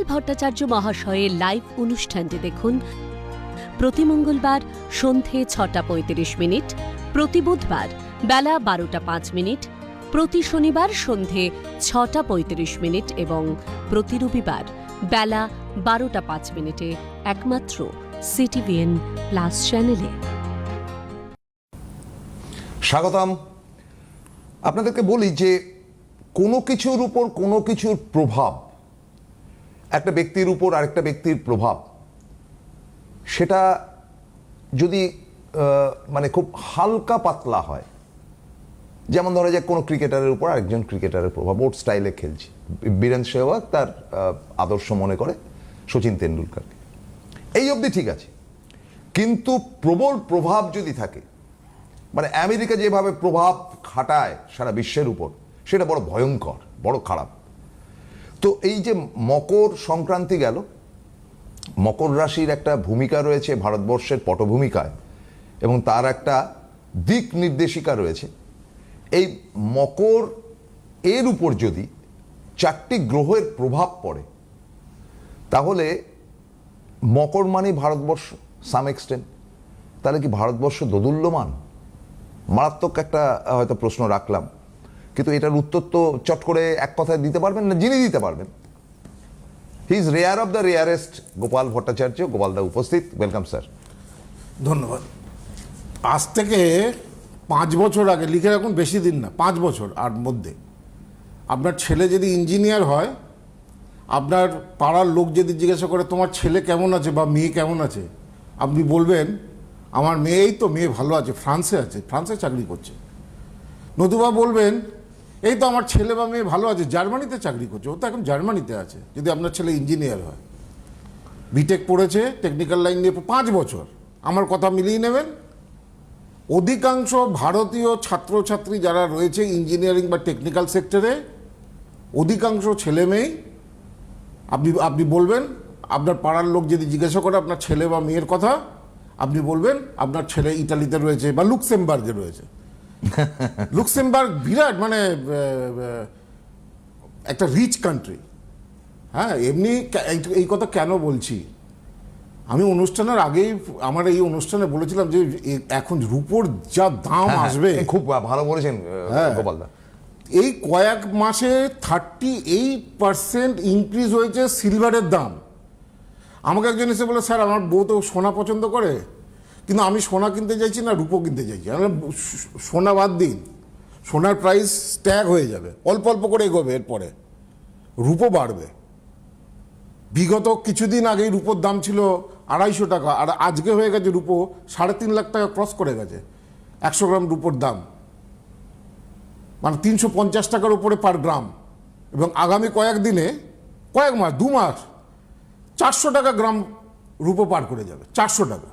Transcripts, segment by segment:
গোপাল ভট্টাচার্য মহাশয়ের লাইভ অনুষ্ঠানটি দেখুন। প্রতি মঙ্গলবার সন্ধে ছটা পঁয়ত্রিশ মিনিট, প্রতি বুধবার বেলা বারোটা পাঁচ মিনিট, প্রতি শনিবার সন্ধে ছটা পঁয়ত্রিশ মিনিট এবং প্রতি রবিবার বেলা বারোটা পাঁচ মিনিটে একমাত্র সিটিভিএন প্লাস চ্যানেলে স্বাগতম। আপনাদেরকে বলি যে কোনো কিছুর উপর কোনো কিছুর প্রভাব একটা ব্যক্তির উপর আরেকটা ব্যক্তির প্রভাব। সেটা যদি মানে খুব হালকা পাতলা হয়, যেমন ধরা যাক কোনো ক্রিকেটারের উপর আরেকজন ক্রিকেটারের প্রভাব, ওর স্টাইলে খেলছে। বীরেন সেহবাগ তার আদর্শ মনে করে সচিন তেন্ডুলকারকে। এই অবধি ঠিক আছে। কিন্তু প্রবল প্রভাব যদি থাকে মানে আমেরিকা যেভাবে প্রভাব খাটায় সারা বিশ্বের উপর, সেটা বড় ভয়ঙ্কর, বড় খারাপ। তো এই যে মকর সংক্রান্তি গেল, মকর রাশির একটা ভূমিকা রয়েছে ভারতবর্ষের পটভূমিকায় এবং তার একটা দিক নির্দেশিকা রয়েছে। এই মকর এর উপর যদি চারটি গ্রহের প্রভাব পড়ে, তাহলে মকর মানে ভারতবর্ষ সাম এক্সটেন্ট তাহলে কি ভারতবর্ষ দোদুল্যমান? মারাত্মক একটা, হয়তো প্রশ্ন রাখলাম। কিন্তু এটার উত্তর তো চট করে এক কথায় দিতে পারবেন না, যিনি দিতে পারবেন। He is rare of the rarest Gopal Bhattacharya গোপালদা উপস্থিত। ওয়েলকাম স্যার ধন্যবাদ। আজ থেকে পাঁচ বছর আগে, লিখে রাখুন, বেশি দিন না, পাঁচ বছর আর মধ্যে। আপনার ছেলে যদি ইঞ্জিনিয়ার হয়, আপনার পাড়ার লোক যদি জিজ্ঞাসা করে, তোমার ছেলে কেমন আছে বা মেয়ে কেমন আছে? আপনি বলবেন, আমার মেয়েই তো মেয়ে ভালো আছে, ফ্রান্সে আছে, ফ্রান্সে চাকরি করছে। নতুবা বলবেন এই তো আমার ছেলে বা মেয়ে ভালো আছে, জার্মানিতে চাকরি করছে, ও তো এখন জার্মানিতে আছে, যদি আপনার ছেলে ইঞ্জিনিয়ার হয়। বিটেক পড়েছে টেকনিক্যাল লাইন নিয়ে পাঁচ বছর, আমার কথা মিলিয়ে নেবেন। অধিকাংশ ভারতীয় ছাত্রছাত্রী যারা রয়েছে ইঞ্জিনিয়ারিং বা টেকনিক্যাল সেক্টরে অধিকাংশ ছেলে মেয়েই আপনি আপনি বলবেন, আপনার পাড়ার লোক যদি জিজ্ঞাসা করে আপনার ছেলে বা মেয়ের কথা, আপনি বলবেন, আপনার ছেলে ইটালিতে রয়েছে বা লুক্সেমবার্গে রয়েছে। লুক্সেমবার্গ বিরাট মানে একটা রিচ কান্ট্রি হ্যাঁ এমনি এই- কথা কেন বলছি? আমি অনুষ্ঠানের আগেই আমার এই অনুষ্ঠানে বলেছিলাম যে এখন রুপোর যা দাম আসবে হ্যাঁ, খুব ভালো বলেছেন হ্যাঁ। গোপালদা এই কয়েক মাসে থার্টি এইট পার্সেন্ট ইনক্রিজ হয়েছে সিলভারের দাম। আমাকে একজন এসে বলে স্যার আমার বউ তো সোনা পছন্দ করে। কিন্তু আমি সোনা কিনতে চাইছি না, রূপো কিনতে চাইছি সোনা বাদ দিন। সোনার প্রাইস ট্যাগ হয়ে যাবে। অল্প অল্প করে এগোবে এরপরে। রূপো বাড়বে। বিগত কিছুদিন আগেই রূপোর দাম ছিল আড়াইশো টাকা, আর আজকে হয়ে গেছে রূপো সাড়ে তিন লাখ টাকা ক্রস করে গেছে। একশো গ্রাম রূপোর দাম। মানে তিনশো পঞ্চাশ টাকার উপরে পার গ্রাম এবং আগামী কয়েকদিনে কয়েক মাস, দু মাস, চারশো টাকা গ্রাম রূপো পার করে যাবে। চারশো টাকা।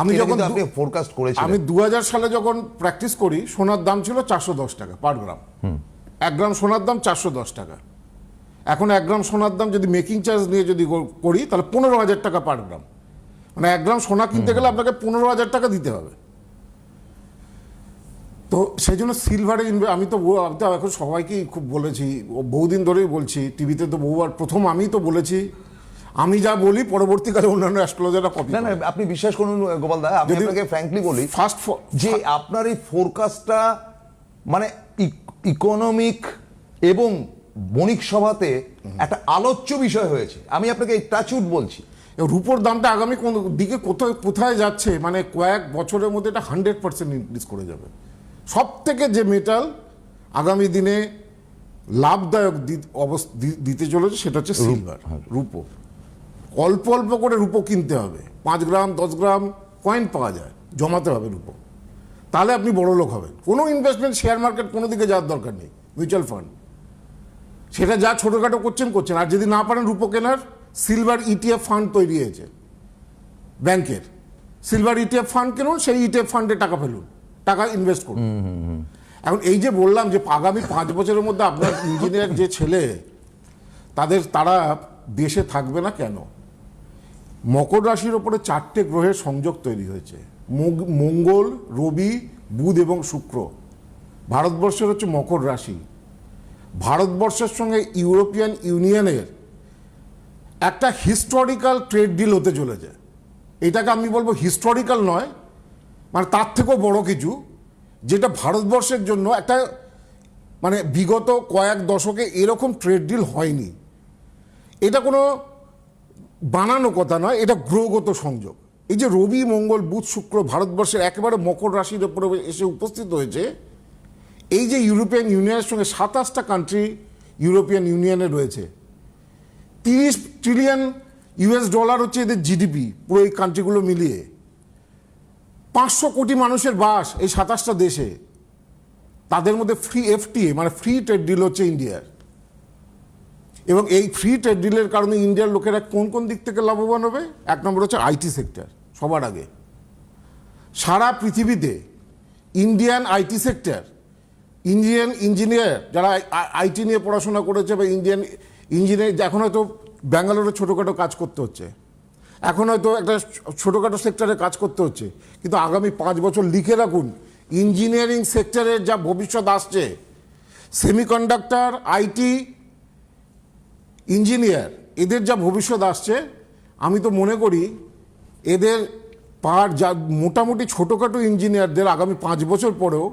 আমি যখন আপনি ফোরকাস্ট করেছিলেন। আমি দু হাজার সালে যখন প্র্যাকটিস করি সোনার দাম ছিল চারশো দশ টাকা পার গ্রাম এক গ্রাম সোনার দাম চারশো দশ টাকা। এখন এক গ্রাম সোনার দাম যদি মেকিং চার্জ নিয়ে যদি করি তাহলে পনেরো হাজার টাকা পার গ্রাম মানে এক গ্রাম সোনা কিনতে গেলে আপনাকে পনেরো হাজার টাকা দিতে হবে। তো সেই জন্য সিলভারে আমি তো আমি তো এখন সবাইকেই খুব বলেছি বহুদিন ধরেই বলছি টিভিতে তো বহুবার প্রথম আমিই তো বলেছি আমি যা বলি পরবর্তীকালে অন্যান্য অ্যাস্ট্রোলজাররা কপি না না আপনি বিশ্বাস করুন গোপালদা আমি যদি- আপনাকে ফ্র্যাঙ্কলি বলি ফার্স্ট যে আপনার এই ফোরকাস্টটা মানে ইকোনমিক এবং বণিক সভাতে একটা আলোচ্য বিষয় হয়েছে। আমি আপনাকে টাচুট বলছি। রুপোর দামটা আগামী কোন দিকে কোথায় কোথায় যাচ্ছে মানে কয়েক বছরের মধ্যে এটা হান্ড্রেড পার্সেন্ট ইনক্রিজ করে যাবে। সব থেকে যে মেটাল আগামী দিনে লাভদায়ক দি- দি- দিতে চলেছে সেটা হচ্ছে সিলভার রূপো। অল্প অল্প করে রূপো কিনতে হবে। পাঁচ গ্রাম দশ গ্রাম কয়েন পাওয়া যায় জমাতে হবে রূপো। তাহলে আপনি বড় লোক হবেন। কোনো ইনভেস্টমেন্ট শেয়ার মার্কেট কোনো দিকে যাওয়ার দরকার নেই মিউচুয়াল ফান্ড সেটা যা ছোটোখাটো করছেন করছেন। আর যদি না পারেন রূপো কেনার সিলভার ইটিএফ ফান্ড তৈরি হয়েছে ব্যাংকের। সিলভার ইটিএফ ফান্ড কিনুন সেই ইটিএফ ফান্ডে টাকা ফেলুন টাকা ইনভেস্ট করুন। এখন এই যে বললাম যে আগামী পাঁচ বছরের মধ্যে আপনার ইঞ্জিনিয়ার যে ছেলে তাদের তারা দেশে থাকবে না কেন? মকর রাশির ওপরে চারটে গ্রহের সংযোগ তৈরি হয়েছে। মঙ্গল, রবি, বুধ এবং শুক্র। ভারতবর্ষের হচ্ছে মকর রাশি। ভারতবর্ষের সঙ্গে ইউরোপিয়ান ইউনিয়নের একটা হিস্টোরিক্যাল ট্রেড ডিল হতে চলেছে। এটাকে আমি বলব হিস্টোরিক্যাল নয় মানে তার থেকেও বড় কিছু, যেটা ভারতবর্ষের জন্য একটা মানে বিগত কয়েক দশকে এরকম ট্রেড ডিল হয়নি। এটা কোনো বানানো কথা নয়, এটা গ্রহগত সংযোগ। এই যে রবি, মঙ্গল, বুধ, শুক্র ভারতবর্ষের একেবারে মকর রাশির উপরে এসে উপস্থিত হয়েছে, এই যে ইউরোপিয়ান ইউনিয়নের সঙ্গে সাতাশটা কান্ট্রি ইউরোপিয়ান ইউনিয়নে রয়েছে, তিরিশ ট্রিলিয়ন ইউএস ডলার হচ্ছে এদের জিডিপি পুরো এই কান্ট্রিগুলো মিলিয়ে। পাঁচশো কোটি মানুষের বাস এই সাতাশটা দেশে। তাদের মধ্যে ফ্রি এফটিএ মানে ফ্রি ট্রেড ডিল হচ্ছে ইন্ডিয়ার এবং এই ফ্রি ট্রেড ডিলের কারণে ইন্ডিয়ার লোকেরা কোন কোন দিক থেকে লাভবান হবে? এক নম্বর হচ্ছে আইটি সেক্টর সবার আগে। সারা পৃথিবীতে Indian IT sector Indian engineer যারা আইটি নিয়ে পড়াশোনা করেছে বা ইন্ডিয়ান ইঞ্জিনিয়ার এখন হয়তো ব্যাঙ্গালোরে ছোটোখাটো কাজ করতে হচ্ছে। এখন হয়তো একটা ছোটোখাটো সেক্টরে কাজ করতে হচ্ছে। কিন্তু আগামী পাঁচ বছর লিখে রাখুন ইঞ্জিনিয়ারিং সেক্টরের যা ভবিষ্যৎ আসছে সেমিকন্ডাক্টর আইটি ইঞ্জিনিয়ার, এদের যা ভবিষ্যৎ আসছে, আমি তো মনে করি এদের পার যা মোটামুটি ছোটোখাটো ইঞ্জিনিয়ারদের আগামী পাঁচ বছর পরেও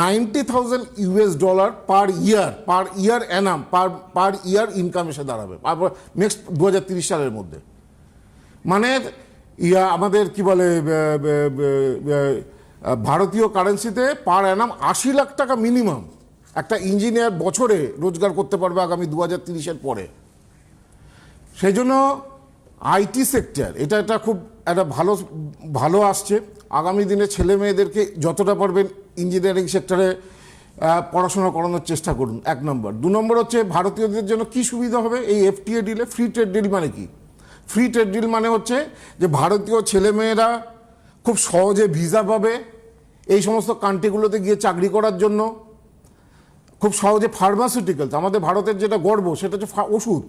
ninety thousand US dollar per year per year annum, per per year income এসে দাঁড়াবে। নেক্সট দু হাজার তিরিশ সালের মধ্যে। মানে ইয়া আমাদের কি বলে ভারতীয় কারেন্সিতে পার অ্যানাম আশি লাখ টাকা মিনিমাম একটা ইঞ্জিনিয়ার বছরে রোজগার করতে পারবে আগামী দু হাজার তিরিশের পরে। সেই জন্য আইটি সেক্টর, এটা একটা খুব একটা ভালো ভালো আসছে। আগামী দিনে ছেলে মেয়েদেরকে যতটা পারবেন ইঞ্জিনিয়ারিং সেক্টরে পড়াশোনা করানোর চেষ্টা করুন, এক নম্বর। দু নম্বর হচ্ছে ভারতীয়দের জন্য কি সুবিধা হবে? এই এফটিএ ডিলে ফ্রি ট্রেড ডিল মানে কি? ফ্রি ট্রেড ডিল মানে হচ্ছে যে ভারতীয় ছেলেমেয়েরা খুব সহজে ভিসা পাবে এই সমস্ত কান্ট্রিগুলোতে গিয়ে চাকরি করার জন্য। খুব সহজে ফার্মাসিউটিক্যালস আমাদের ভারতের যেটা গর্ব সেটা হচ্ছে ওষুধ।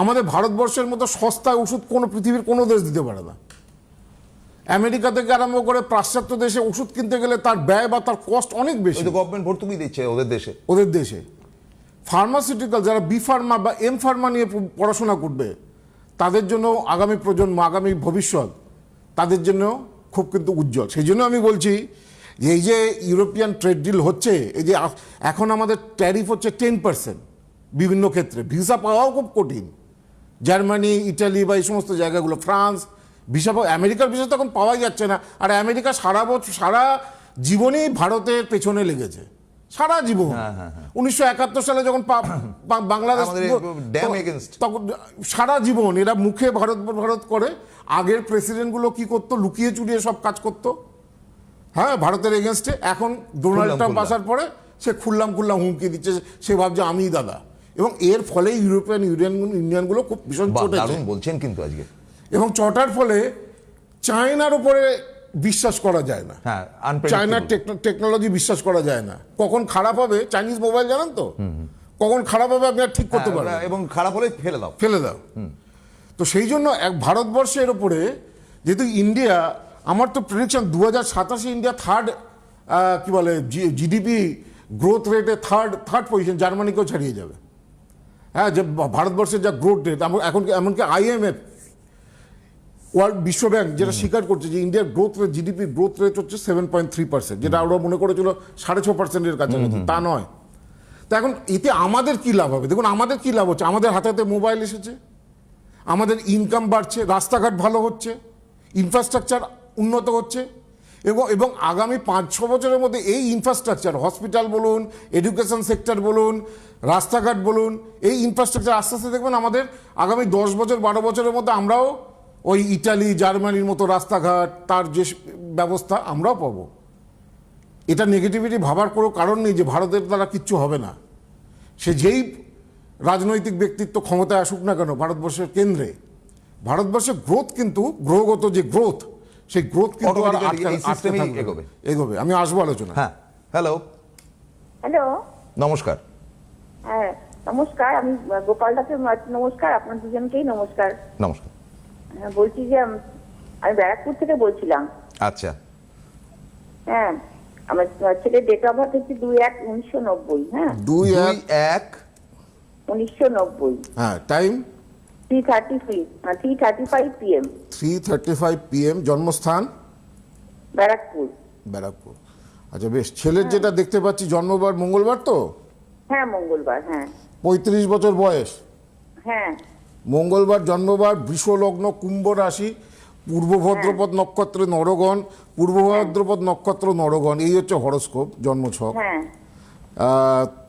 আমাদের ভারতবর্ষের মতো সস্তায় ওষুধ কোনো পৃথিবীর কোনো দেশ দিতে পারে না। আমেরিকা থেকে আরম্ভ করে পাশ্চাত্য দেশে ওষুধ কিনতে গেলে তার ব্যয় বা তার কস্ট অনেক বেশি। গভর্নমেন্ট ভর্তুকি দিচ্ছে ওদের দেশে। ওদের দেশে। ফার্মাসিউটিক্যাল যারা বি ফার্মা বা এম ফার্মা নিয়ে পড়াশোনা করবে তাদের জন্য আগামী প্রজন্ম আগামী ভবিষ্যৎ তাদের জন্য খুব কিন্তু উজ্জ্বল। সেই জন্য আমি বলছি যে এই যে ইউরোপিয়ান ট্রেড ডিল হচ্ছে এই যে এখন আমাদের ট্যারিফ হচ্ছে টেন পার্সেন্ট বিভিন্ন ক্ষেত্রে। ভিসা পাওয়াও খুব কঠিন। জার্মানি ইটালি বা এই সমস্ত জায়গাগুলো ফ্রান্স ভিসা পাওয়া আমেরিকার ভিসা তখন পাওয়াই যাচ্ছে না। আর আমেরিকা সারা বছর সারা জীবনেই ভারতের পেছনে লেগেছে। সারা জীবন। উনিশশো একাত্তর সালে যখন বাংলাদেশ। তখন সারা জীবন এরা মুখে ভারত ভারত করে। আগের প্রেসিডেন্টগুলো কি করতো? লুকিয়ে চুরিয়ে সব কাজ করতো? হ্যাঁ ভারতের এগেনস্টে এখন ডোনাল্ড ট্রাম্প আসার পরে সে খুললাম খুললাম হুমকি দিচ্ছে সে ভাবছে আমিই দাদা। এবং এর ফলে ইউরোপিয়ান ইউনিয়ন ইউনিয়নগুলো খুব ভীষণ চটেছে। বলছেন কিন্তু আজকে। এবং চটার ফলে চায়নার উপরে বিশ্বাস করা যায় না। হ্যাঁ। চায়নার টেকনোলজি বিশ্বাস করা যায় না। কখন খারাপ হবে চাইনিজ মোবাইল জানেন তো? কখন খারাপ হবে আপনি আর ঠিক করতে হ্যাঁ, পারবেন এবং খারাপ হলে ফেলে দাও। ফেলে দাও। তো সেই জন্য এক ভারতবর্ষের ওপরে যেহেতু ইন্ডিয়া আমার তো প্রেডিকশন দু হাজার সাতাশে ইন্ডিয়া থার্ড কি বলে জিডিপি গ্রোথ রেটে থার্ড থার্ড পজিশন জার্মানিকেও ছাড়িয়ে যাবে। হ্যাঁ যে ভারতবর্ষের যা গ্রোথ রেট এখন এমনকি আইএমএফ ওয়ার্ল্ড বিশ্ব ব্যাংক যেটা স্বীকার করছে যে ইন্ডিয়ার growth rate GDP growth rate হচ্ছে সেভেন পয়েন্ট থ্রি পার্সেন্ট যেটা ওরা মনে করেছিল সাড়ে ছ পার্সেন্টের কাছাকাছি। তা নয়। তা এখন এতে আমাদের কি লাভ হবে? দেখুন আমাদের কি লাভ হচ্ছে? আমাদের হাতে হাতে মোবাইল এসেছে। আমাদের ইনকাম বাড়ছে রাস্তাঘাট ভালো হচ্ছে। ইনফ্রাস্ট্রাকচার উন্নত হচ্ছে। এবং এবং আগামী পাঁচ ছ বছরের মধ্যে এই ইনফ্রাস্ট্রাকচার হসপিটাল বলুন এডুকেশন সেক্টর বলুন, রাস্তাঘাট বলুন, এই ইনফ্রাস্ট্রাকচার আস্তে আস্তে দেখবেন আমাদের আগামী দশ বছর, বারো বছরের মধ্যে আমরাও ওই ইটালি, জার্মানির মতো রাস্তাঘাট, তার যে ব্যবস্থা আমরাও পাবো। এটা নেগেটিভিটি ভাবার কোনো কারণ নেই যে ভারতের দ্বারা কিচ্ছু হবে না। সে যেই রাজনৈতিক ব্যক্তিত্ব ক্ষমতায় আসুক না কেন, ভারতবর্ষের কেন্দ্রে। ভারতবর্ষের গ্রোথ কিন্তু, গ্রহগত যে গ্রোথ সেই গ্রোথ কিন্তু আর। এগোবে। এগোবে। আমি আসব আলোচনা হ্যাঁ। হ্যালো হ্যালো নমস্কার। হ্যাঁ নমস্কার। আমি গোপাল নমস্কার। আপনার দুজনকেই নমস্কার। নমস্কার। হ্যাঁ, বলছি যে আমি ব্যারাকপুর থেকে বলছিলাম। আচ্ছা। হ্যাঁ আমার ছেলের ডেট অফ বার্থ হচ্ছে দুই এক উনিশশো নব্বই হ্যাঁ। দুই এক। উনিশশো নব্বই। হ্যাঁ টাইম জন্মস্থান? ব্যারাকপুর। ব্যারাকপুর। আচ্ছা বেশ ছেলের যেটা দেখতে পাচ্ছি জন্মবার মঙ্গলবার তো? হ্যাঁ মঙ্গলবার হ্যাঁ। পঁয়ত্রিশ বছর বয়স। হ্যাঁ। মঙ্গলবার জন্মবার বৃষলগ্ন কুম্ভ রাশি পূর্ব ভদ্রপদ নক্ষত্রে নরগণ পূর্ব ভদ্রপদ নক্ষত্র নরগণ এই হচ্ছে হরস্কোপ জন্মছক। হ্যাঁ। আহ,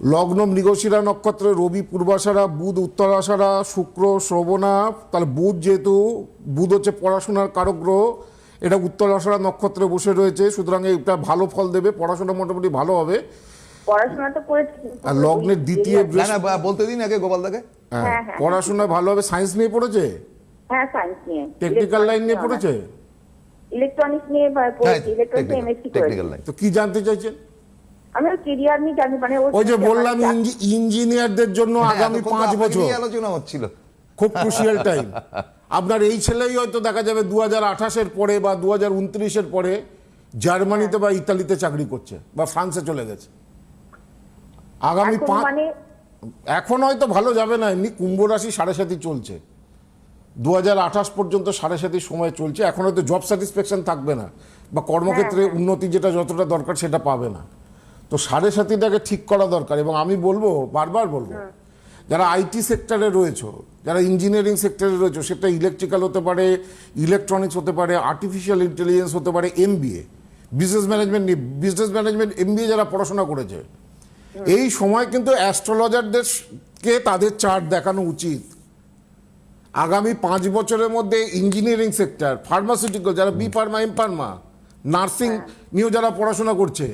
লগ্ন মৃগশিরা নক্ষত্রে রবি পূর্বাষাঢ়া বুধ উত্তরাষাঢ়া শুক্র শ্রবণা। তাহলে বুধ যেহেতু বুধ হচ্ছে পড়াশোনার কারক গ্রহ এটা উত্তরাষাঢ়া নক্ষত্রে বসে রয়েছে সুতরাং এটা ভালো ফল দেবে পড়াশোনা মোটামুটি ভালো হবে। পড়াশোনা তো করেছি কিন্তু আর লগ্নের দ্বিতীয় না না বলতে দিন আগে গোপালদাকে হ্যাঁ, হ্যাঁ, হ্যাঁ। পড়াশোনা ভালো হবে সায়েন্স নিয়ে পড়েছে? হ্যাঁ সায়েন্স নিয়ে। টেকনিক্যাল লাইন নিয়ে পড়েছে? ইলেকট্রনিক্স নিয়ে বা- হ্যাঁ ইলেকট্রনিক্স এমএসসি করেছি। টেকনিক্যাল লাইন তো কি জানতে চাইছেন? আমি কেরিয়ার নিয়ে জানি মানে ওই যে মানে বললাম ইঞ্জিনিয়ারদের জন্য আগামী পাঁচ বছর। আলোচনা হচ্ছিল। খুব ক্রুশিয়াল টাইম আপনার এই ছেলেই হয়তো দেখা যাবে দু হাজার আঠাশের পরে বা দু হাজার উনত্রিশের পরে জার্মানিতে বা ইতালিতে চাকরি করছে বা ফ্রান্সে চলে গেছে। আগামী এখন পাঁচ মানে এখন হয়তো ভালো যাবে না এমনি কুম্ভ রাশি সাড়ে সাথী চলছে। দু হাজার আঠাশ পর্যন্ত সাড়ে সাথীর সময় চলছে এখন হয়তো জব স্যাটিসফ্যাকশন থাকবে না বা কর্মক্ষেত্রে উন্নতি যেটা যতটা দরকার সেটা পাবে না। তো সাড়ে সাথীটাকে ঠিক করা দরকার এবং আমি বলব বারবার বলব যারা আইটি সেক্টরে রয়েছে যারা ইঞ্জিনিয়ারিং সেক্টরে রয়েছে সেটা ইলেকট্রিক্যাল হতে পারে ইলেকট্রনিক্স হতে পারে আর্টিফিশিয়াল ইন্টেলিজেন্স হতে পারে এমবিএ বিজনেস ম্যানেজমেন্ট নিয়ে বিজনেস ম্যানেজমেন্ট এমবিএ যারা পড়াশোনা করেছে এই সময় কিন্তু অ্যাস্ট্রোলজারদেরকে তাদের চার্ট দেখানো উচিত। আগামী পাঁচ বছরের মধ্যে ইঞ্জিনিয়ারিং সেক্টর ফার্মাসিউটিক্যাল যারা B pharma M pharma nursing নিয়েও যারা পড়াশোনা করছে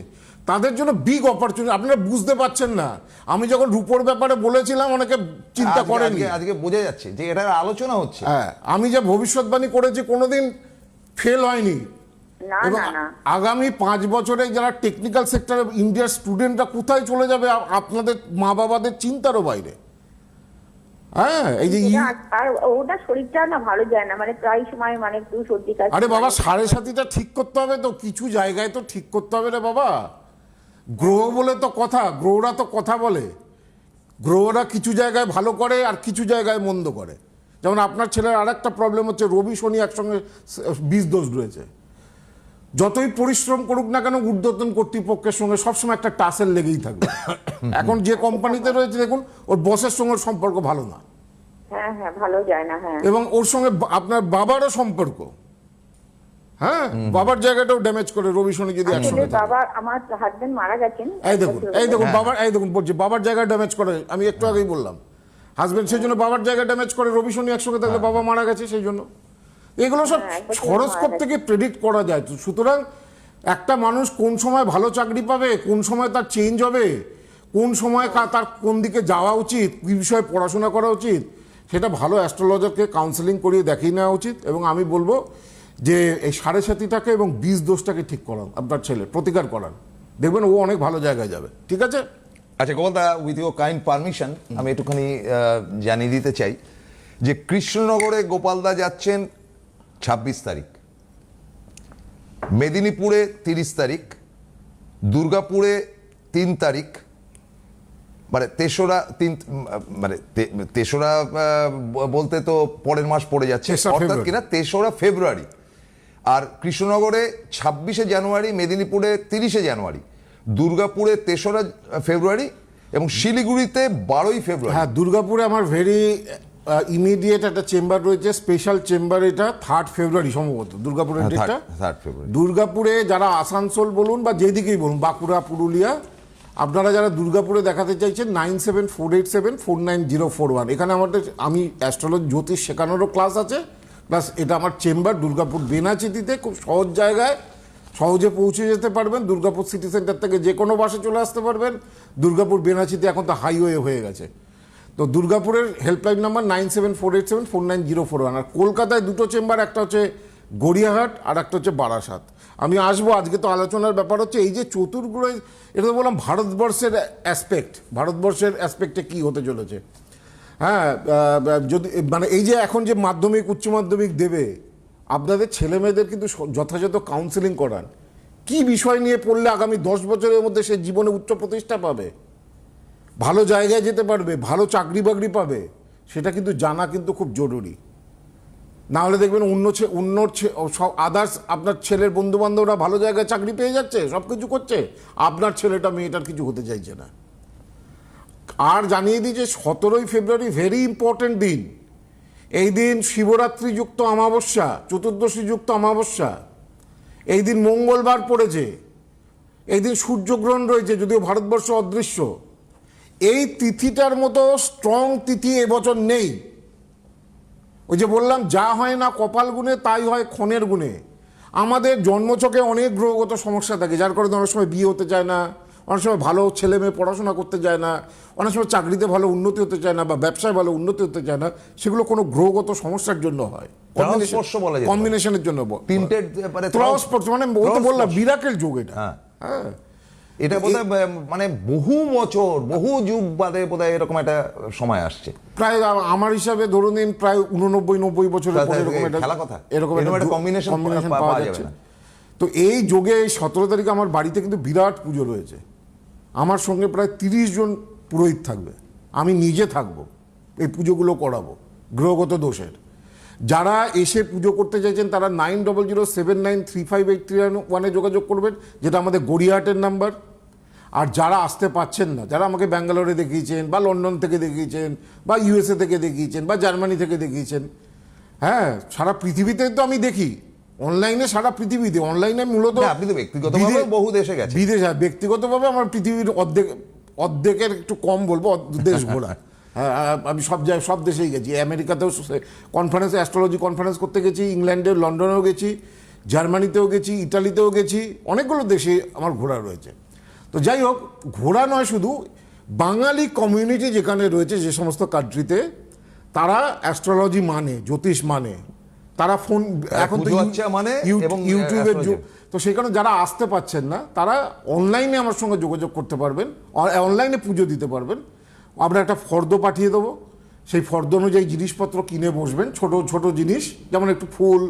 তাদের জন্য বিগ অপরচুনিটি আপনারা বুঝতে পারছেন না। আমি যখন রূপোর ব্যাপারে বলেছিলাম অনেকে চিন্তা করেন আজকে- বোঝা যাচ্ছে যে এটার আলোচনা হচ্ছে। হ্যাঁ আমি যে ভবিষ্যৎবাণী করেছি কোনোদিন ফেল হয়নি। এবং না না। আগামী পাঁচ বছরে যারা টেকনিক্যাল সেক্টরে ইন্ডিয়ার স্টুডেন্টরা কোথায় চলে যাবে আপনাদের মা বাবাদের চিন্তারও বাইরে। হ্যাঁ এই যে ই- আর ওটা শরীরটা না ভালো যায় না মানে প্রায় সময় মানে একটু সর্দি কাশি আরে বাবা সাড়ে সাতিটা ঠিক করতে হবে তো কিছু জায়গায় তো ঠিক করতে হবে রে বাবা। গ্রহ বলে তো কথা গ্রহরা তো কথা বলে। গ্রহরা কিছু জায়গায় ভালো করে আর কিছু জায়গায় মন্দ করে। যেমন আপনার ছেলের আর একটা প্রবলেম হচ্ছে রবি শনি একসঙ্গে বীজ দোষ রয়েছে। যতই পরিশ্রম করুক না কেন ঊর্ধ্বতন কর্তৃপক্ষের সঙ্গে সবসময় একটা টাসেল লেগেই থাকবে। এখন যে কোম্পানিতে রয়েছে দেখুন ওর বসের সঙ্গে সম্পর্ক ভালো না। হ্যাঁ হ্যাঁ ভালো যায় না হ্যাঁ। এবং ওর সঙ্গে আপনার বাবারও সম্পর্ক। হ্যাঁ বাবার জায়গাটাও ড্যামেজ করে রবি শনি যদি একসঙ্গে বাবা আমার হাজবেন্ড মারা গেছেন। এই দেখুন এই দেখুন বাবার এই দেখুন বলছি বাবার জায়গায় ড্যামেজ করে আমি একটু আগেই বললাম। হাজবেন্ড সেই জন্য বাবার জায়গায় ড্যামেজ করে রবি শনি একসঙ্গে থাকলে বাবা মারা গেছে সেই জন্য। এগুলো সব হ্যাঁ, হরস্কোপ থেকে প্রেডিক্ট করা যায়? তো সুতরাং একটা মানুষ কোন সময় ভালো চাকরি পাবে কোন সময় তার চেঞ্জ হবে কোন সময় তার কোন দিকে যাওয়া উচিত কী বিষয়ে পড়াশোনা করা উচিত সেটা ভালো অ্যাস্ট্রোলজারকে কাউন্সেলিং করিয়ে দেখিয়ে নেওয়া উচিত। এবং আমি বলব যে এই সাড়ে সাতিটাকে এবং বীজ দোষটাকে ঠিক করান আপনার ছেলে প্রতিকার করান। দেখবেন ও অনেক ভালো জায়গায় যাবে। ঠিক আছে? আচ্ছা গোপালদা উইথ ইউর কাইন্ড পারমিশন আমি একটুখানি জানিয়ে দিতে চাই যে কৃষ্ণনগরে গোপালদা যাচ্ছেন ছাব্বিশ তারিখ। মেদিনীপুরে তিরিশ তারিখ। দুর্গাপুরে তিন তারিখ। মানে তেসরা তিন মানে তেসরা বলতে তো পরের মাস পড়ে যাচ্ছে। অর্থাৎ কিনা তেসরা ফেব্রুয়ারি। আর কৃষ্ণনগরে ছাব্বিশে জানুয়ারি মেদিনীপুরে তিরিশে জানুয়ারি দুর্গাপুরে তেসরা ফেব্রুয়ারি এবং শিলিগুড়িতে বারোই ফেব্রুয়ারি। হ্যাঁ দুর্গাপুরে আমার ভেরি ইমিডিয়েট একটা চেম্বার রয়েছে স্পেশাল চেম্বার এটা থার্ড ফেব্রুয়ারি সম্ভবত দুর্গাপুরের ডেটটা third February। দুর্গাপুরে যারা আসানসোল বলুন বা যেদিকেই বলুন বাঁকুড়া পুরুলিয়া আপনারা যারা দুর্গাপুরে দেখাতে চাইছেন nine seven four eight seven four nine zero four one এখানে আমাদের আমি অ্যাস্ট্রোলজি জ্যোতিষ শেখানোরও ক্লাস আছে। প্লাস এটা আমার চেম্বার, দুর্গাপুর বেনাচিতিতে খুব সহজ জায়গায় সহজে পৌঁছে যেতে পারবেন। দুর্গাপুর সিটি সেন্টার থেকে যে কোনো বাসে চলে আসতে পারবেন। দুর্গাপুর বেনাচিতে এখন তো হাইওয়ে হয়ে গেছে। তো দুর্গাপুরের helpline number nine seven four eight seven four nine zero four one আর কলকাতায় দুটো চেম্বার, একটা হচ্ছে গড়িয়াহাট আর একটা হচ্ছে বারাসাত। আমি আসব, আজকে তো আলোচনার ব্যাপার হচ্ছে এই যে চতুর্গ্রহ এটা তো বললাম ভারতবর্ষের অ্যাসপেক্ট ভারতবর্ষের অ্যাসপেক্টে কি হতে চলেছে? হ্যাঁ যদি মানে এই যে এখন যে মাধ্যমিক, উচ্চ মাধ্যমিক দেবে, আপনাদের ছেলে মেয়েদের কিন্তু যথাযথ কাউন্সেলিং করান। কি বিষয় নিয়ে পড়লে আগামী দশ বছরের মধ্যে সে জীবনে উচ্চ প্রতিষ্ঠা পাবে? ভালো জায়গায় যেতে পারবে, ভালো চাকরি বাকরি পাবে, সেটা কিন্তু জানা কিন্তু খুব জরুরি। না হলে দেখবেন অন্য অন্য সব আদার্স আপনার ছেলের বন্ধু বান্ধবরা ভালো জায়গায় চাকরি পেয়ে যাচ্ছে সব কিছু করছে, আপনার ছেলেটা মেয়েটার কিছু হতে চাইছে না। আর জানিয়ে দিই যে সতেরোই ফেব্রুয়ারি ভেরি ইম্পর্টেন্ট দিন। এই দিন শিবরাত্রি যুক্ত অমাবস্যা চতুর্দশী যুক্ত অমাবস্যা। এই দিন মঙ্গলবার পড়েছে। এই দিন সূর্যগ্রহণ রয়েছে, যদিও ভারতবর্ষ অদৃশ্য। এই তিথিটার মতো স্ট্রং তিথি এবছর নেই। ওই যে বললাম, যা হয় না কপাল গুণে, তাই হয় ক্ষণের গুণে। আমাদের জন্মচকে অনেক গ্রহগত সমস্যা থাকে, যার কারণে অনেক সময় বিয়ে হতে চায় না অনেক সময় ভালো ছেলে মেয়ে পড়াশোনা করতে চায় না অনেক সময় চাকরিতে ভালো উন্নতি হতে চায় না বা ব্যবসায় ভালো উন্নতি হতে চায় না সেগুলো কোনো গ্রহগত সমস্যার জন্য হয়। কম্বিনেশনের জন্য তিনটে মানে মানে তো বললাম। বিরাকেল যুগ এটা হ্যাঁ। হ্যাঁ এটা বোধহয় মানে বহু বছর বহু যুগ বাদে বোধহয় এরকম একটা সময় আসছে প্রায় আমার হিসাবে ধরুন দিন প্রায় উননব্বই নব্বই বছরের তাহলে এরকম একটা খেলা কথা। এরকম একটা combination পাওয়া যাচ্ছে। তো এই যোগে সতেরো তারিখে আমার বাড়িতে কিন্তু বিরাট পুজো রয়েছে আমার সঙ্গে প্রায় তিরিশ জন পুরোহিত থাকবে। আমি নিজে থাকব, এই পুজোগুলো করাবো, গ্রহগত দোষের। যারা এসে পুজো করতে চাইছেন, তারা nine double zero seven nine three five eight three ওয়ানে যোগাযোগ করবেন, যেটা আমাদের গড়িয়াহাটের নাম্বার। আর যারা আসতে পাচ্ছেন না, যারা আমাকে ব্যাঙ্গালোরে দেখিয়েছেন, বা লন্ডন থেকে দেখিয়েছেন, বা ইউএসএ থেকে দেখিয়েছেন, বা জার্মানি থেকে দেখিয়েছেন হ্যাঁ সারা পৃথিবীতে তো আমি দেখি। অনলাইনে সারা পৃথিবীতে অনলাইনে মূলত আপনি তো ব্যক্তিগতভাবে বহু দেশে গেছেন। বিদেশ ব্যক্তিগতভাবে আমার পৃথিবীর অর্ধেক অর্ধেকের একটু কম বলব দেশ ঘোরা হ্যাঁ আমি সব জায়গায় সব দেশেই গেছি। আমেরিকাতেও কনফারেন্স অ্যাস্ট্রোলজি কনফারেন্স করতে গেছি ইংল্যান্ডে লন্ডনেও গেছি জার্মানিতেও গেছি ইটালিতেও গেছি অনেকগুলো দেশে আমার ঘোরা রয়েছে। তো যাই হোক ঘোরা নয় শুধু বাঙালি কমিউনিটি যেখানে রয়েছে যে সমস্ত কান্ট্রিতে তারা অ্যাস্ট্রোলজি মানে জ্যোতিষ মানে। তারা ফোন এখন তো মানে এবং ইউটিউবের যুগ তো সেই কারণে যারা আসতে পাচ্ছেন না তারা অনলাইনে আমার সঙ্গে যোগাযোগ করতে পারবেন অনলাইনে পুজো দিতে পারবেন। আমরা একটা ফর্দ পাঠিয়ে দেবো। সেই ফর্দ অনুযায়ী জিনিসপত্র কিনে বসবেন। ছোট ছোট জিনিস যেমন একটু ফুল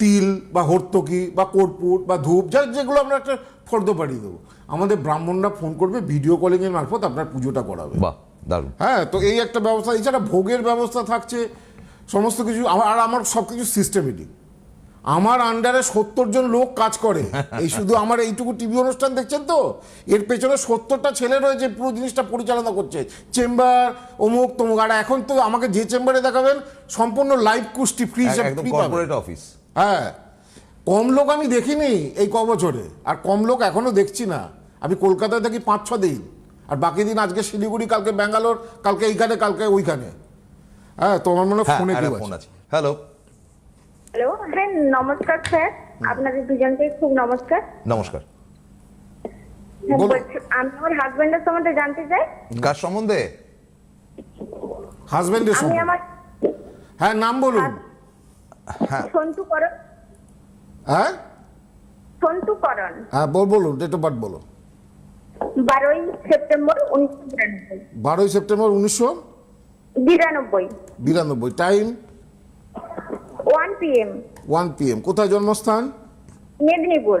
তিল বা হর্তকি বা কর্পূর বা ধূপ যা যেগুলো আমরা একটা ফর্দ পাঠিয়ে দেবো। আমাদের ব্রাহ্মণরা ফোন করবে ভিডিও কলিংয়ের মারফত আপনার পুজোটা করাবে। বাহ দারুণ। হ্যাঁ তো এই একটা ব্যবস্থা এছাড়া ভোগের ব্যবস্থা থাকছে। সমস্ত কিছু আমার- আর আমার সব কিছু সিস্টেমেটিক আমার আন্ডারে সত্তর জন লোক কাজ করে। এই শুধু আমার এইটুকু টিভি অনুষ্ঠান দেখছেন তো? এর পেছনে সত্তরটা ছেলে রয়েছে পুরো জিনিসটা পরিচালনা করছে। চেম্বার অমুক তমুক। আর এখন তো আমাকে যে চেম্বারে দেখাবেন সম্পূর্ণ লাইভ কুস্তি ফ্রি কর্পোরেট অফিস হ্যাঁ। কম লোক আমি দেখিনি এই ক বছরে আর কম লোক এখনও দেখছি না। আমি কলকাতায় থাকি পাঁচ ছ দিন। আর বাকি দিন আজকে শিলিগুড়ি কালকে ব্যাঙ্গালোর কালকে এইখানে কালকে ওইখানে। হ্যাঁ তোমার মনে হয় ফোনে ফোন আছে। হ্যালো। হ্যালো হ্যাঁ নমস্কার স্যার। আপনাদের দুজনকে খুব নমস্কার। নমস্কার। হ্যাঁ, আমি আমার হাজবেন্ডের সম্বন্ধে জানতে চাই। কার সম্বন্ধে? হাজবেন্ডের আমি সঙ্গে আমার হ্যাঁ নাম বলুন। হ্যাঁ। সন্তু করণ। হ্যাঁ? সন্তু করণ। হ্যাঁ বল বলুন ডেট অফ বার্থ বলো। বারোই সেপ্টেম্বর উনিশশো বারোই সেপ্টেম্বর উনিশশো বিরানব্বই। বিরানব্বই time one PM one P M কোথায় জন্মস্থান? মেদিনীপুর।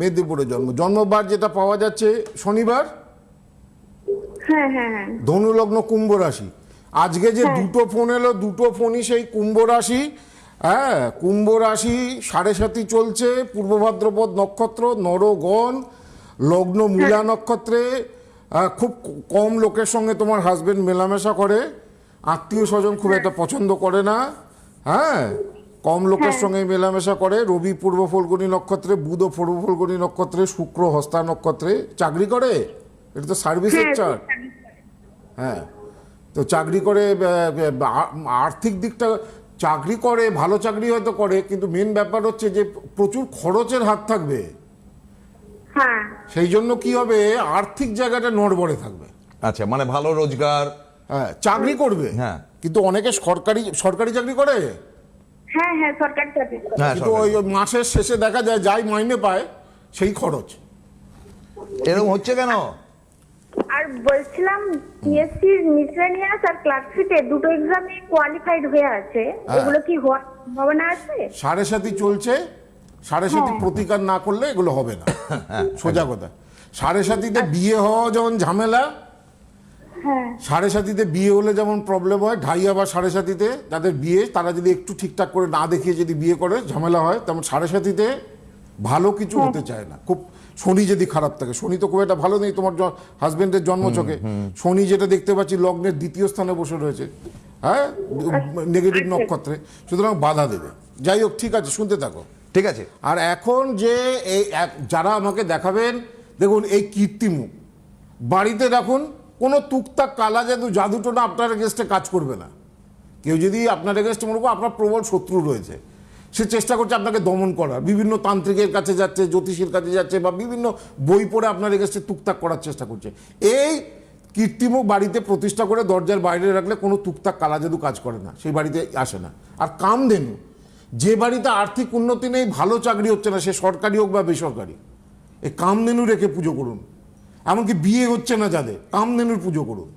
মেদিনীপুরে জন্ম। জন্মবার যেটা পাওয়া যাচ্ছে শনিবার? হ্যাঁ হ্যাঁ হ্যাঁ। কুম্ভ রাশি। আজকে যে দুটো ফোন এলো দুটো ফোনই সেই কুম্ভ রাশি। হ্যাঁ কুম্ভ রাশি সাড়ে সাতি চলছে পূর্ব ভাদ্রপদ নক্ষত্র নরগণ লগ্ন মূলা নক্ষত্রে। খুব কম লোকের সঙ্গে তোমার হাজবেন্ড মেলামেশা করে। আত্মীয় স্বজন খুব একটা পছন্দ করে না। হ্যাঁ? কম লোকের সঙ্গে মেলামেশা করে। রবি পূর্ব ফলগুনি নক্ষত্রে বুধ পূর্ব ফলগুনি নক্ষত্রে শুক্র হস্তা নক্ষত্রে। চাকরি করে? এটা তো সার্ভিসের হ্যাঁ চার্ট হ্যাঁ। তো চাকরি করে আর্থিক দিকটা চাকরি করে ভালো চাকরি হয়তো করে কিন্তু মেন ব্যাপার হচ্ছে যে প্রচুর খরচের হাত থাকবে। হ্যাঁ। সেই জন্য কি হবে? আর্থিক জায়গাটা নড়বড়ে থাকবে। আচ্ছা মানে ভালো রোজগার হ্যাঁ চাকরি করবে। হ্যাঁ। কিন্তু অনেকে সরকারি সরকারি চাকরি করে? হ্যাঁ হ্যাঁ সরকারি চাকরি করে। হ্যাঁ কিন্তু ওই মাসের শেষে দেখা যায় যাই মাইনে পায় সেই খরচ। এরকম হচ্ছে কেন? আর বলছিলাম পিএসসি মিসলেনিয়াস আর ক্লার্কশিপে দুটো এক্সামে কোয়ালিফাইড হয়ে আছে। হ্যাঁ। এগুলো কি হওয়ার সম্ভাবনা আছে? সাড়ে সাথী চলছে সাড়ে সাথী প্রতিকার না করলে এগুলো হবে না। সোজা কথা। সাড়ে সাথীতে বিয়ে হওয়া যেমন ঝামেলা সাড়ে সাথীতে বিয়ে হলে যেমন প্রবলেম হয় ঢাইয়া বা সাড়ে সাথীতে যাদের বিয়ে তারা যদি একটু ঠিকঠাক করে না দেখিয়ে যদি বিয়ে করে ঝামেলা হয় তেমন সাড়ে সাথীতে ভালো কিছু হতে চায় না। খুব শনি যদি খারাপ থাকে শনি তো খুব একটা ভালো নেই তোমার হাজবেন্ডের জন্মছকে। শনি যেটা দেখতে পাচ্ছি লগ্নের দ্বিতীয় স্থানে বসে রয়েছে। হ্যাঁ? নেগেটিভ নক্ষত্রে। সুতরাং বাধা দেবে। যাই হোক ঠিক আছে শুনতে থাকো। ঠিক আছে। আর এখন যে এই যারা আমাকে দেখাবেন দেখুন এই কীর্তিমুখ। বাড়িতে রাখুন কোনো তুকতাক কালা জাদু জাদুটোনা আপনার এগেস্টে কাজ করবে না। কেউ যদি আপনার এগেস্টে মনে করো আপনার প্রবল শত্রু রয়েছে, সে চেষ্টা করছে আপনাকে দমন করার। বিভিন্ন তান্ত্রিকের কাছে যাচ্ছে, জ্যোতিষীর কাছে যাচ্ছে বা বিভিন্ন বই পড়ে আপনার এগেস্টে তুকতাক করার চেষ্টা করছে। এই কীর্তিমুখ বাড়িতে প্রতিষ্ঠা করে দরজার বাইরে রাখলে কোনো তুকতাক কালা জাদু কাজ করে না, সেই বাড়িতে আসে না। আর কামধেনু, যে বাড়িতে আর্থিক উন্নতি নেই, ভালো চাকরি হচ্ছে না, সে সরকারি হোক বা বেসরকারি, এই কামধেনু রেখে পুজো করুন। এমনকি বিয়ে হচ্ছে না যাদের কামধেনুর পুজো করুন।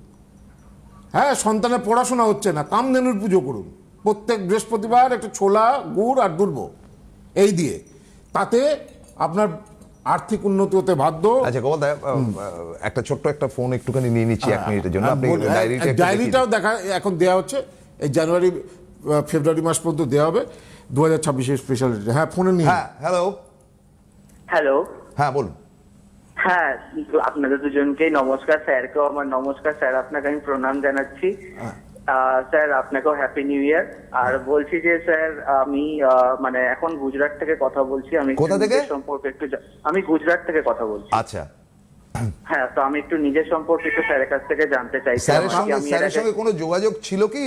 হ্যাঁ সন্তানের পড়াশোনা হচ্ছে না কামধেনুর পুজো করুন। প্রত্যেক বৃহস্পতিবার একটা ছোলা গুড় আর দুর্ব এই দিয়ে। তাতে আপনার আর্থিক উন্নতি হতে বাধ্য। আচ্ছা গোপাল একটা ছোট্ট একটা ফোন একটুখানি নিয়ে নিচ্ছি এক মিনিটের জন্য। আপনি ডায়েরিটাও দেখা এখন দেওয়া হচ্ছে। এই জানুয়ারি ফেব্রুয়ারি মাস পর্যন্ত দেওয়া হবে। দু হাজার ছাব্বিশের স্পেশাল হ্যাঁ ফোনে নিয়ে হ্যাঁ হ্যালো হ্যালো হ্যাঁ বলুন। হ্যাঁ আপনাদের দুজনকেই নমস্কার স্যারকেও আমার নমস্কার স্যার আপনাকে আমি প্রণাম জানাচ্ছি। স্যার আপনাকেও হ্যাপি নিউ ইয়ার আর বলছি যে স্যার আমি মানে এখন গুজরাট থেকে কথা বলছি আমি কোথা থেকে? সম্পর্কে একটু আমি গুজরাট থেকে কথা বলছি। আচ্ছা। হ্যাঁ তো আমি একটু নিজের সম্পর্কে একটু স্যারের কাছ থেকে জানতে চাইছি স্যারের সঙ্গে স্যারের সঙ্গে কোনো যোগাযোগ ছিল কি?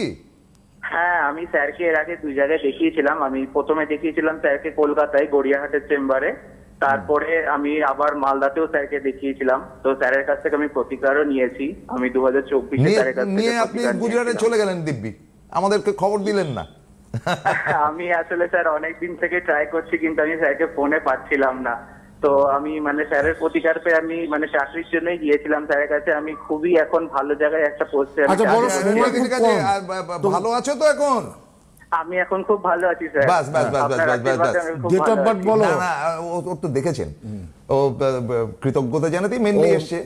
হ্যাঁ আমি স্যারকে এর আগে দুই জায়গায় দেখিয়েছিলাম। আমি প্রথমে দেখিয়েছিলাম স্যারকে কলকাতায় গড়িয়াহাটের চেম্বারে। তারপরে আমি আবার মালদাতেও স্যারকে দেখিয়েছিলাম। তো স্যারের কাছ থেকে আমি প্রতিকারও নিয়েছি। আমি দু হাজার চব্বিশে নিয়ে স্যারের কাছ নিয়ে আপনি গুজরাটে চলে গেলেন দিব্যি। আমাদেরকে খবর দিলেন না। আমি আসলে স্যার অনেক দিন থেকে ট্রাই করছি কিন্তু আমি স্যারকে ফোনে পাচ্ছিলাম না। তো আমি মানে স্যারের প্রতিকার পেয়ে আমি মানে চাকরির জন্যই গিয়েছিলাম স্যারের কাছে। আমি খুবই এখন ভালো জায়গায় একটা পোস্টে আচ্ছা, বড় সময় বা- ভালো আছো তো এখন? আমি এখন খুব ভালো আছি স্যার বাস, বাস, বাস, বাস, বাস, বাস। ভালো birth আছি। বলো। না না ও ও তো দেখেছেন ও কৃতজ্ঞতা জানাতেই মেনলি এসছে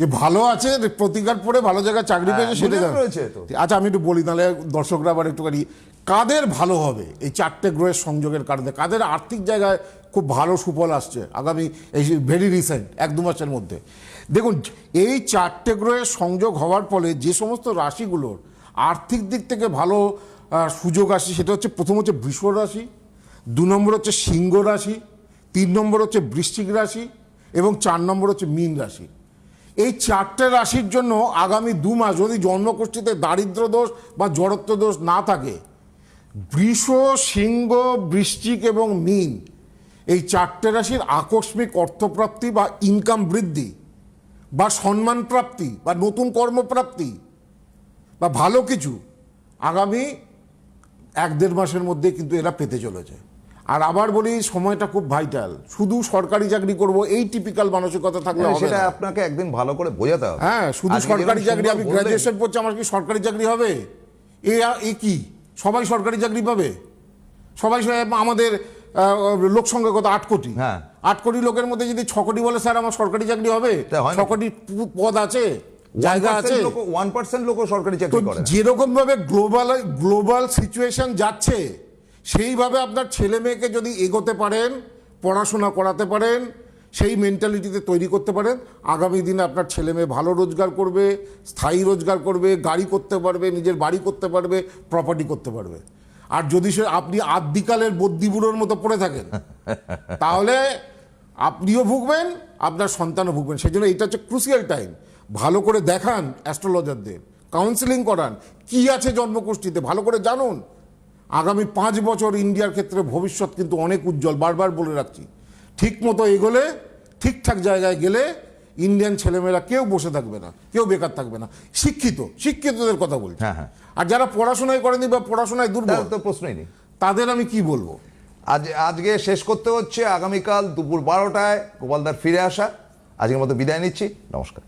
যে ভালো আছে প্রতিকার পড়ে ভালো জায়গায় চাকরি পেয়েছে সেটা রয়েছে তো। আচ্ছা আমি একটু বলি তাহলে দর্শকরা আবার একটুখানি কাদের ভালো হবে এই চারটে গ্রহের সংযোগের কারণে কাদের আর্থিক জায়গায় খুব ভালো সুফল আসছে আগামী এই ভেরি রিসেন্ট এক দু মাসের মধ্যে দেখুন এই চারটে গ্রহের সংযোগ হওয়ার ফলে যে সমস্ত রাশিগুলোর আর্থিক দিক থেকে ভালো সুযোগ আসে সেটা হচ্ছে প্রথম হচ্ছে বৃষ রাশি, দু নম্বর হচ্ছে সিংহ রাশি, তিন নম্বর হচ্ছে বৃশ্চিক রাশি এবং চার নম্বর হচ্ছে মীন রাশি। এই চারটে রাশির জন্য আগামী দু মাস যদি জন্মকোষ্ঠীতে দারিদ্র দোষ বা জড়ত্ব দোষ না থাকে, বৃষ, সিংহ, বৃশ্চিক এবং মীন, এই চারটে রাশির আকস্মিক অর্থপ্রাপ্তি বা ইনকাম বৃদ্ধি বা সম্মান প্রাপ্তি বা নতুন কর্মপ্রাপ্তি বা ভালো কিছু আগামী এক দেড় মাসের মধ্যে কিন্তু এরা পেতে চলেছে। আর আবার বলি সময়টা খুব ভাইটাল শুধু সরকারি চাকরি করব এই টিপিক্যাল মানসিকতা থাকলে সেটা আপনাকে একদিন ভালো করে বোঝাতে হবে। হ্যাঁ শুধু সরকারি চাকরি আমি গ্রাজুয়েশন পড়ছি আমার কি সরকারি চাকরি হবে? এ এ কি? সবাই সরকারি চাকরি পাবে? সবাই সবাই আমাদের লোক সংখ্যা কত? আট কোটি। হ্যাঁ। আট কোটি লোকের মধ্যে যদি ছ কোটি বলে স্যার আমার সরকারি চাকরি হবে? হয় ছ কোটি পদ আছে। জায়গা 1% আছে? লোকও- 1% লোকও সরকারি চাকরি করে। যেরকম ভাবে গ্লোবাল গ্লোবাল সিচুয়েশন যাচ্ছে সেইভাবে আপনার ছেলে মেয়েকে যদি এগোতে পারেন পড়াশোনা করাতে পারেন সেই মেন্টালিটিতে তৈরি করতে পারেন আগামী দিনে আপনার ছেলে মেয়ে ভালো রোজগার করবে স্থায়ী রোজগার করবে গাড়ি করতে পারবে নিজের বাড়ি করতে পারবে প্রপার্টি করতে পারবে। আর যদি সে আপনি আদ্যিকালের বদ্যিবুড়োর মতো পড়ে থাকেন তাহলে আপনিও ভুগবেন আপনার সন্তানও ভুগবেন। সেই জন্য এটা হচ্ছে ক্রুসিয়াল টাইম ভালো করে দেখান অ্যাস্ট্রোলজারদের কাউন্সিলিং করান কি আছে জন্মগোষ্ঠীতে ভালো করে জানুন। আগামী পাঁচ বছর ইন্ডিয়ার ক্ষেত্রে ভবিষ্যৎ কিন্তু অনেক উজ্জ্বল বারবার বলে রাখছি। ঠিক মতো এগোলে ঠিকঠাক জায়গায় গেলে ইন্ডিয়ান ছেলেমেয়েরা কেউ বসে থাকবে না কেউ বেকার থাকবে না। শিক্ষিত শিক্ষিতদের কথা বলছি। হ্যাঁ, হ্যাঁ। আর যারা পড়াশোনায় করেনি বা পড়াশোনায় দুর্বল তো প্রশ্নই নেই। তাদের আমি কি বলব? আজ আজকে শেষ করতে হচ্ছে আগামীকাল দুপুর বারোটায় গোপালদার ফিরে আসা। আজকের মতো বিদায় নিচ্ছি নমস্কার।